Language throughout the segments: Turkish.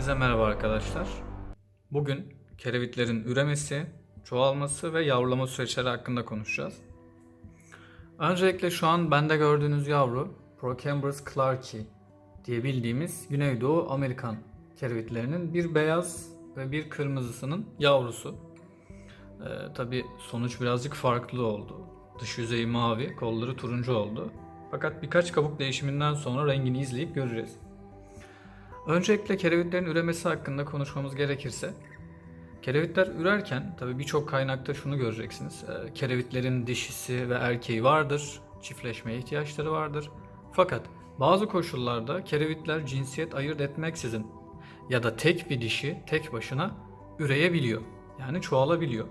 Hepinize merhaba arkadaşlar. Bugün kerevitlerin üremesi, çoğalması ve yavrulama süreçleri hakkında konuşacağız. Öncelikle şu an bende gördüğünüz yavru Procambus clarki diye bildiğimiz Güneydoğu Amerikan kerevitlerinin bir beyaz ve bir kırmızısının yavrusu. Ee, Tabi sonuç birazcık farklı oldu. Dış yüzeyi mavi, kolları turuncu oldu. Fakat birkaç kabuk değişiminden sonra rengini izleyip göreceğiz. Öncelikle kerevitlerin üremesi hakkında konuşmamız gerekirse, kerevitler ürerken tabii birçok kaynakta şunu göreceksiniz. Ee, Kerevitlerin dişisi ve erkeği vardır, çiftleşmeye ihtiyaçları vardır. Fakat bazı koşullarda kerevitler cinsiyet ayırt etmeksizin ya da tek bir dişi tek başına üreyebiliyor. Yani çoğalabiliyor.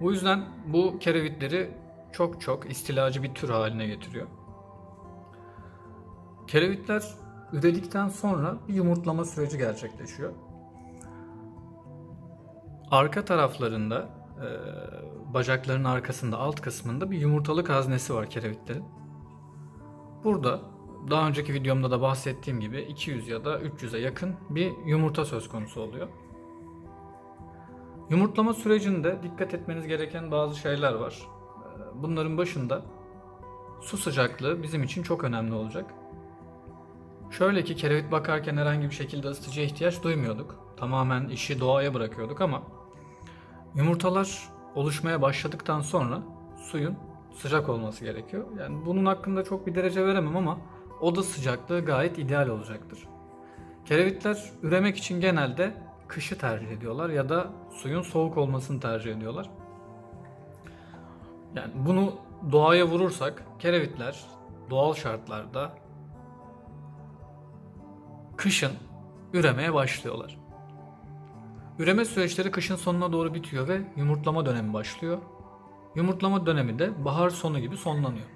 Bu yüzden bu kerevitleri çok çok istilacı bir tür haline getiriyor. Kerevitler üredikten sonra bir yumurtlama süreci gerçekleşiyor. Arka taraflarında, e, bacakların arkasında, alt kısmında bir yumurtalık haznesi var kerevitlerin. Burada daha önceki videomda da bahsettiğim gibi 200 ya da 300'e yakın bir yumurta söz konusu oluyor. Yumurtlama sürecinde dikkat etmeniz gereken bazı şeyler var. E, Bunların başında su sıcaklığı bizim için çok önemli olacak. Şöyle ki kerevit bakarken herhangi bir şekilde ısıtıcıya ihtiyaç duymuyorduk. Tamamen işi doğaya bırakıyorduk ama yumurtalar oluşmaya başladıktan sonra suyun sıcak olması gerekiyor. Yani bunun hakkında çok bir derece veremem ama oda sıcaklığı gayet ideal olacaktır. Kerevitler üremek için genelde kışı tercih ediyorlar ya da suyun soğuk olmasını tercih ediyorlar. Yani bunu doğaya vurursak kerevitler doğal şartlarda kışın üremeye başlıyorlar. Üreme süreçleri kışın sonuna doğru bitiyor ve yumurtlama dönemi başlıyor. Yumurtlama dönemi de bahar sonu gibi sonlanıyor.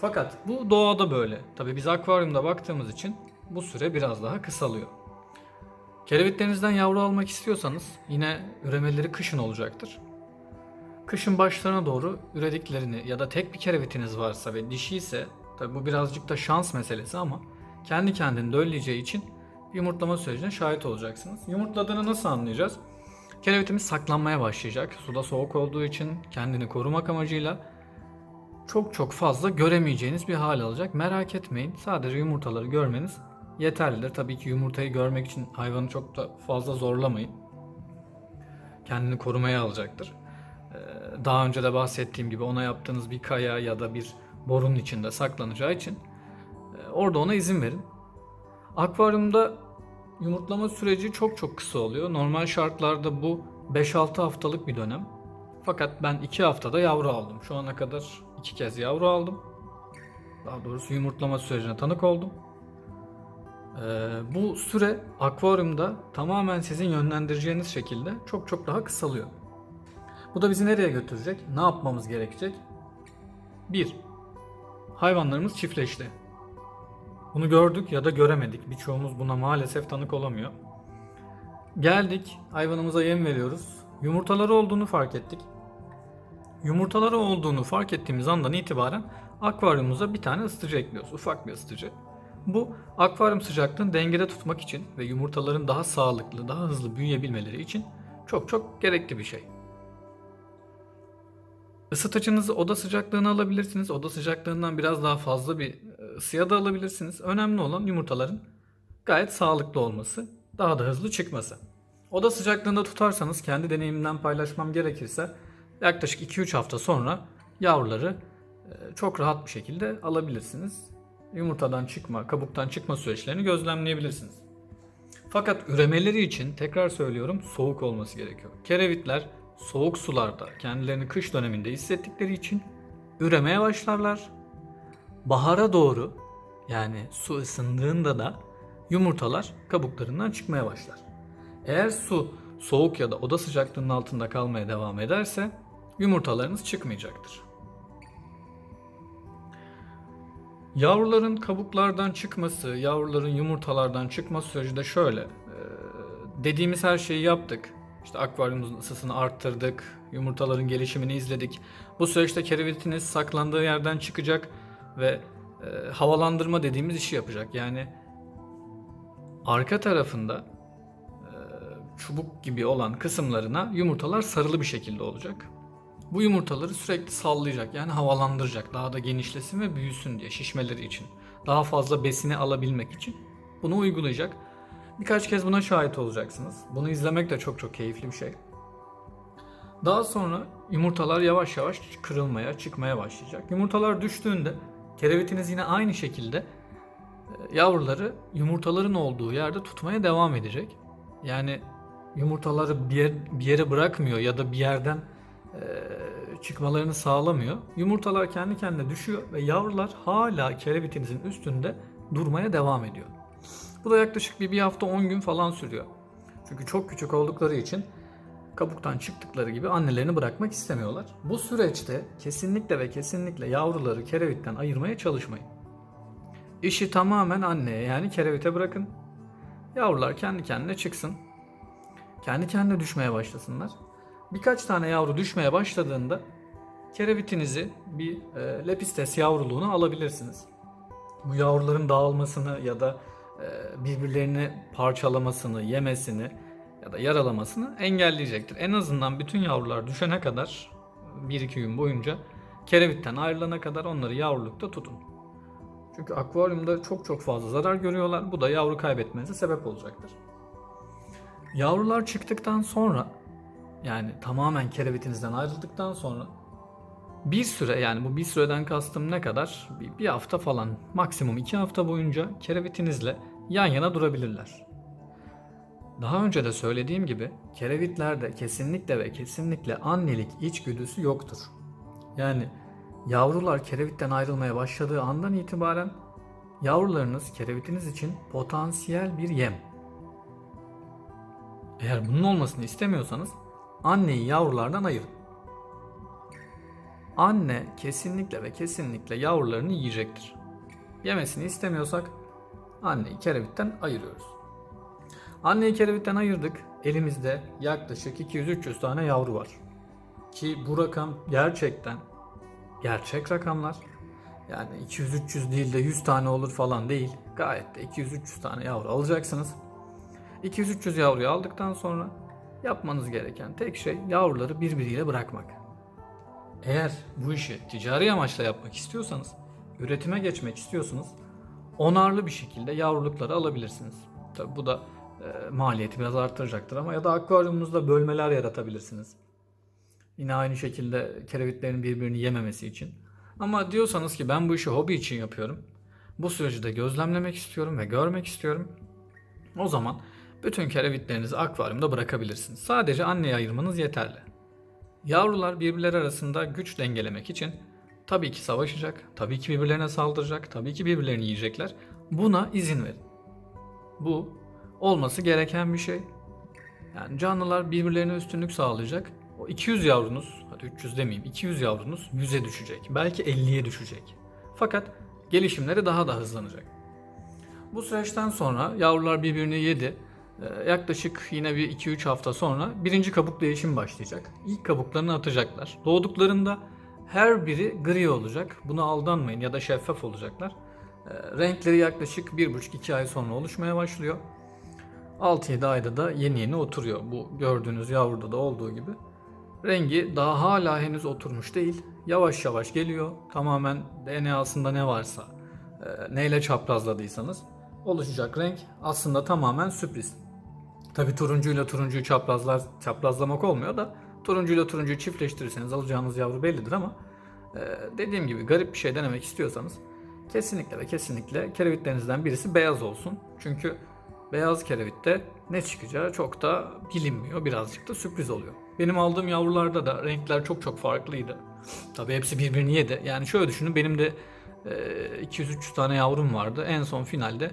Fakat bu doğada böyle. Tabi biz akvaryumda baktığımız için bu süre biraz daha kısalıyor. Kerevitlerinizden yavru almak istiyorsanız yine üremeleri kışın olacaktır. Kışın başlarına doğru ürediklerini ya da tek bir kerevitiniz varsa ve dişi ise tabi bu birazcık da şans meselesi ama kendi kendini dölleyeceği için yumurtlama sürecine şahit olacaksınız. Yumurtladığını nasıl anlayacağız? Kerevitimiz saklanmaya başlayacak. Suda soğuk olduğu için kendini korumak amacıyla çok çok fazla göremeyeceğiniz bir hal alacak. Merak etmeyin. Sadece yumurtaları görmeniz yeterlidir. Tabii ki yumurtayı görmek için hayvanı çok da fazla zorlamayın. Kendini korumaya alacaktır. Ee, Daha önce de bahsettiğim gibi ona yaptığınız bir kaya ya da bir borunun içinde saklanacağı için orada ona izin verin. Akvaryumda yumurtlama süreci çok çok kısa oluyor. Normal şartlarda bu 5-6 haftalık bir dönem. Fakat ben 2 haftada yavru aldım. Şu ana kadar 2 kez yavru aldım. Daha doğrusu yumurtlama sürecine tanık oldum. Ee, bu süre akvaryumda tamamen sizin yönlendireceğiniz şekilde çok çok daha kısalıyor. Bu da bizi nereye götürecek? Ne yapmamız gerekecek? 1. Hayvanlarımız çiftleşti. Bunu gördük ya da göremedik. Birçoğumuz buna maalesef tanık olamıyor. Geldik, hayvanımıza yem veriyoruz. Yumurtaları olduğunu fark ettik. Yumurtaları olduğunu fark ettiğimiz andan itibaren akvaryumumuza bir tane ısıtıcı ekliyoruz. Ufak bir ısıtıcı. Bu akvaryum sıcaklığını dengede tutmak için ve yumurtaların daha sağlıklı, daha hızlı büyüyebilmeleri için çok çok gerekli bir şey. Isıtıcınızı oda sıcaklığına alabilirsiniz. Oda sıcaklığından biraz daha fazla bir ısıya da alabilirsiniz. Önemli olan yumurtaların gayet sağlıklı olması, daha da hızlı çıkması. Oda sıcaklığında tutarsanız kendi deneyimimden paylaşmam gerekirse yaklaşık 2-3 hafta sonra yavruları e, çok rahat bir şekilde alabilirsiniz. Yumurtadan çıkma, kabuktan çıkma süreçlerini gözlemleyebilirsiniz. Fakat üremeleri için tekrar söylüyorum soğuk olması gerekiyor. Kerevitler soğuk sularda kendilerini kış döneminde hissettikleri için üremeye başlarlar. Bahara doğru yani su ısındığında da yumurtalar kabuklarından çıkmaya başlar. Eğer su soğuk ya da oda sıcaklığının altında kalmaya devam ederse yumurtalarınız çıkmayacaktır. Yavruların kabuklardan çıkması, yavruların yumurtalardan çıkma süreci de şöyle. Ee, dediğimiz her şeyi yaptık. İşte akvaryumumuzun ısısını arttırdık, yumurtaların gelişimini izledik. Bu süreçte kerevitiniz saklandığı yerden çıkacak ve e, havalandırma dediğimiz işi yapacak. Yani arka tarafında çubuk gibi olan kısımlarına yumurtalar sarılı bir şekilde olacak. Bu yumurtaları sürekli sallayacak yani havalandıracak daha da genişlesin ve büyüsün diye şişmeleri için. Daha fazla besini alabilmek için bunu uygulayacak. Birkaç kez buna şahit olacaksınız. Bunu izlemek de çok çok keyifli bir şey. Daha sonra yumurtalar yavaş yavaş kırılmaya, çıkmaya başlayacak. Yumurtalar düştüğünde kerevitiniz yine aynı şekilde e, yavruları yumurtaların olduğu yerde tutmaya devam edecek. Yani yumurtaları bir, yer- bir yere bırakmıyor ya da bir yerden e, çıkmalarını sağlamıyor. Yumurtalar kendi kendine düşüyor ve yavrular hala kerevitinizin üstünde durmaya devam ediyor. Bu da yaklaşık bir, bir hafta 10 gün falan sürüyor. Çünkü çok küçük oldukları için kabuktan çıktıkları gibi annelerini bırakmak istemiyorlar. Bu süreçte kesinlikle ve kesinlikle yavruları kerevitten ayırmaya çalışmayın. İşi tamamen anneye yani kerevite bırakın. Yavrular kendi kendine çıksın. Kendi kendine düşmeye başlasınlar. Birkaç tane yavru düşmeye başladığında kerevitinizi bir e, lepistes yavruluğuna alabilirsiniz. Bu yavruların dağılmasını ya da e, birbirlerini parçalamasını, yemesini ya da yaralamasını engelleyecektir. En azından bütün yavrular düşene kadar 1-2 gün boyunca kerevitten ayrılana kadar onları yavrulukta tutun. Çünkü akvaryumda çok çok fazla zarar görüyorlar. Bu da yavru kaybetmenize sebep olacaktır. Yavrular çıktıktan sonra yani tamamen kerevitinizden ayrıldıktan sonra bir süre yani bu bir süreden kastım ne kadar? Bir, bir hafta falan maksimum iki hafta boyunca kerevitinizle yan yana durabilirler. Daha önce de söylediğim gibi kerevitlerde kesinlikle ve kesinlikle annelik içgüdüsü yoktur. Yani yavrular kerevitten ayrılmaya başladığı andan itibaren yavrularınız kerevitiniz için potansiyel bir yem. Eğer bunun olmasını istemiyorsanız anneyi yavrulardan ayırın. Anne kesinlikle ve kesinlikle yavrularını yiyecektir. Yemesini istemiyorsak anneyi kerevitten ayırıyoruz. Anneyi kerevitten ayırdık. Elimizde yaklaşık 200-300 tane yavru var. Ki bu rakam gerçekten gerçek rakamlar. Yani 200-300 değil de 100 tane olur falan değil. Gayet de 200-300 tane yavru alacaksınız. 200-300 yavruyu aldıktan sonra yapmanız gereken tek şey yavruları birbiriyle bırakmak. Eğer bu işi ticari amaçla yapmak istiyorsanız, üretime geçmek istiyorsanız onarlı bir şekilde yavrulukları alabilirsiniz. Tabi bu da e, maliyeti biraz arttıracaktır ama ya da akvaryumunuzda bölmeler yaratabilirsiniz. Yine aynı şekilde kerevitlerin birbirini yememesi için. Ama diyorsanız ki ben bu işi hobi için yapıyorum. Bu süreci de gözlemlemek istiyorum ve görmek istiyorum. O zaman bütün kerevitlerinizi akvaryumda bırakabilirsiniz. Sadece anneye ayırmanız yeterli. Yavrular birbirleri arasında güç dengelemek için tabii ki savaşacak, tabii ki birbirlerine saldıracak, tabii ki birbirlerini yiyecekler. Buna izin verin. Bu olması gereken bir şey. Yani canlılar birbirlerine üstünlük sağlayacak. O 200 yavrunuz, hadi 300 demeyeyim, 200 yavrunuz 100'e düşecek. Belki 50'ye düşecek. Fakat gelişimleri daha da hızlanacak. Bu süreçten sonra yavrular birbirini yedi. Ee, Yaklaşık yine bir 2-3 hafta sonra birinci kabuk değişimi başlayacak. İlk kabuklarını atacaklar. Doğduklarında her biri gri olacak. Buna aldanmayın ya da şeffaf olacaklar. Ee, Renkleri yaklaşık 1,5-2 ay sonra oluşmaya başlıyor. 6-7 ayda da yeni yeni oturuyor. Bu gördüğünüz yavruda da olduğu gibi. Rengi daha hala henüz oturmuş değil. Yavaş yavaş geliyor. Tamamen DNA'sında ne varsa, e, neyle çaprazladıysanız oluşacak renk aslında tamamen sürpriz. Tabi turuncuyla turuncuyu çaprazlar, çaprazlamak olmuyor da turuncuyla turuncuyu çiftleştirirseniz alacağınız yavru bellidir ama e, dediğim gibi garip bir şey denemek istiyorsanız kesinlikle ve kesinlikle kerevitlerinizden birisi beyaz olsun. Çünkü beyaz kerevitte ne çıkacağı çok da bilinmiyor. Birazcık da sürpriz oluyor. Benim aldığım yavrularda da renkler çok çok farklıydı. Tabi hepsi birbirini yedi. Yani şöyle düşünün benim de e, 200-300 tane yavrum vardı. En son finalde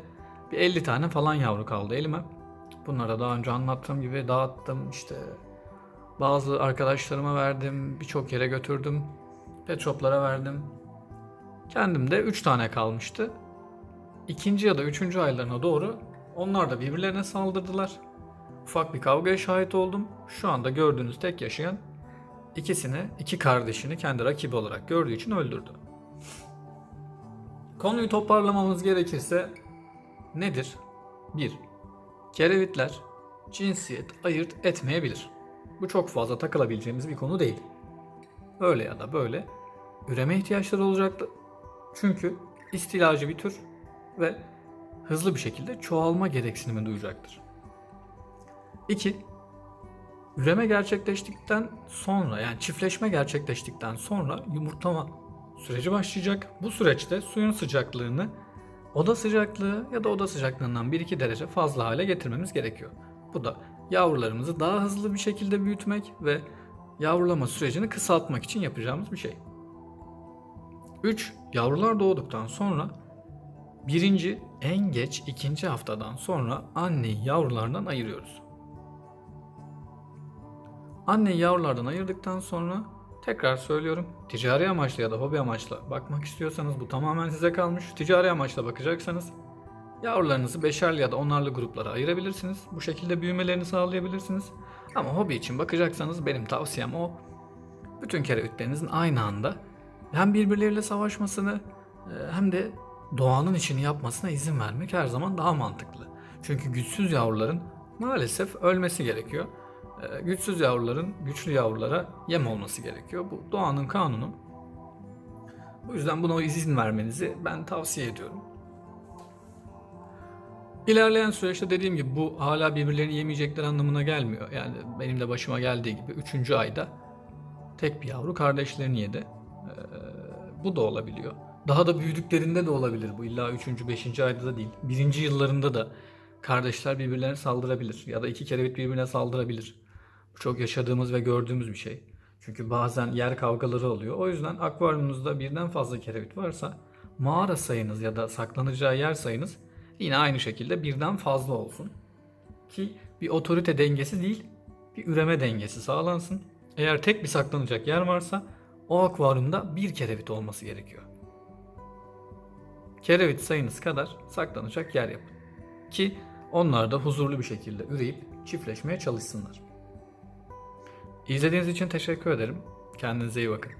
bir 50 tane falan yavru kaldı elime. Bunlara daha önce anlattığım gibi dağıttım işte bazı arkadaşlarıma verdim, birçok yere götürdüm. Pet shoplara verdim. Kendim de 3 tane kalmıştı. İkinci ya da üçüncü aylarına doğru onlar da birbirlerine saldırdılar. Ufak bir kavgaya şahit oldum. Şu anda gördüğünüz tek yaşayan ikisini, iki kardeşini kendi rakibi olarak gördüğü için öldürdü. Konuyu toparlamamız gerekirse nedir? 1. Kerevitler cinsiyet ayırt etmeyebilir. Bu çok fazla takılabileceğimiz bir konu değil. Öyle ya da böyle üreme ihtiyaçları olacaktı. Çünkü istilacı bir tür ve hızlı bir şekilde çoğalma gereksinimi duyacaktır. 2. Üreme gerçekleştikten sonra yani çiftleşme gerçekleştikten sonra yumurtlama süreci başlayacak. Bu süreçte suyun sıcaklığını oda sıcaklığı ya da oda sıcaklığından 1-2 derece fazla hale getirmemiz gerekiyor. Bu da yavrularımızı daha hızlı bir şekilde büyütmek ve yavrulama sürecini kısaltmak için yapacağımız bir şey. 3. Yavrular doğduktan sonra birinci en geç ikinci haftadan sonra anneyi yavrulardan ayırıyoruz. Anneyi yavrulardan ayırdıktan sonra tekrar söylüyorum ticari amaçlı ya da hobi amaçla bakmak istiyorsanız bu tamamen size kalmış. Ticari amaçla bakacaksanız yavrularınızı beşerli ya da onarlı gruplara ayırabilirsiniz. Bu şekilde büyümelerini sağlayabilirsiniz. Ama hobi için bakacaksanız benim tavsiyem o. Bütün kerevütlerinizin aynı anda hem birbirleriyle savaşmasını e, hem de doğanın işini yapmasına izin vermek her zaman daha mantıklı. Çünkü güçsüz yavruların maalesef ölmesi gerekiyor. E, Güçsüz yavruların güçlü yavrulara yem olması gerekiyor. Bu doğanın kanunu. Bu yüzden buna izin vermenizi ben tavsiye ediyorum. İlerleyen süreçte dediğim gibi bu hala birbirlerini yemeyecekler anlamına gelmiyor. Yani benim de başıma geldiği gibi 3. ayda tek bir yavru kardeşlerini yedi. Ee, bu da olabiliyor. Daha da büyüdüklerinde de olabilir bu. İlla 3. 5. ayda da değil. 1. yıllarında da kardeşler birbirlerine saldırabilir. Ya da iki kerevit birbirine saldırabilir. Bu çok yaşadığımız ve gördüğümüz bir şey. Çünkü bazen yer kavgaları oluyor. O yüzden akvaryumunuzda birden fazla kerevit varsa mağara sayınız ya da saklanacağı yer sayınız yine aynı şekilde birden fazla olsun. Ki bir otorite dengesi değil, bir üreme dengesi sağlansın. Eğer tek bir saklanacak yer varsa o akvaryumda bir kerevit olması gerekiyor. Kerevit sayınız kadar saklanacak yer yapın. Ki onlar da huzurlu bir şekilde üreyip çiftleşmeye çalışsınlar. İzlediğiniz için teşekkür ederim. Kendinize iyi bakın.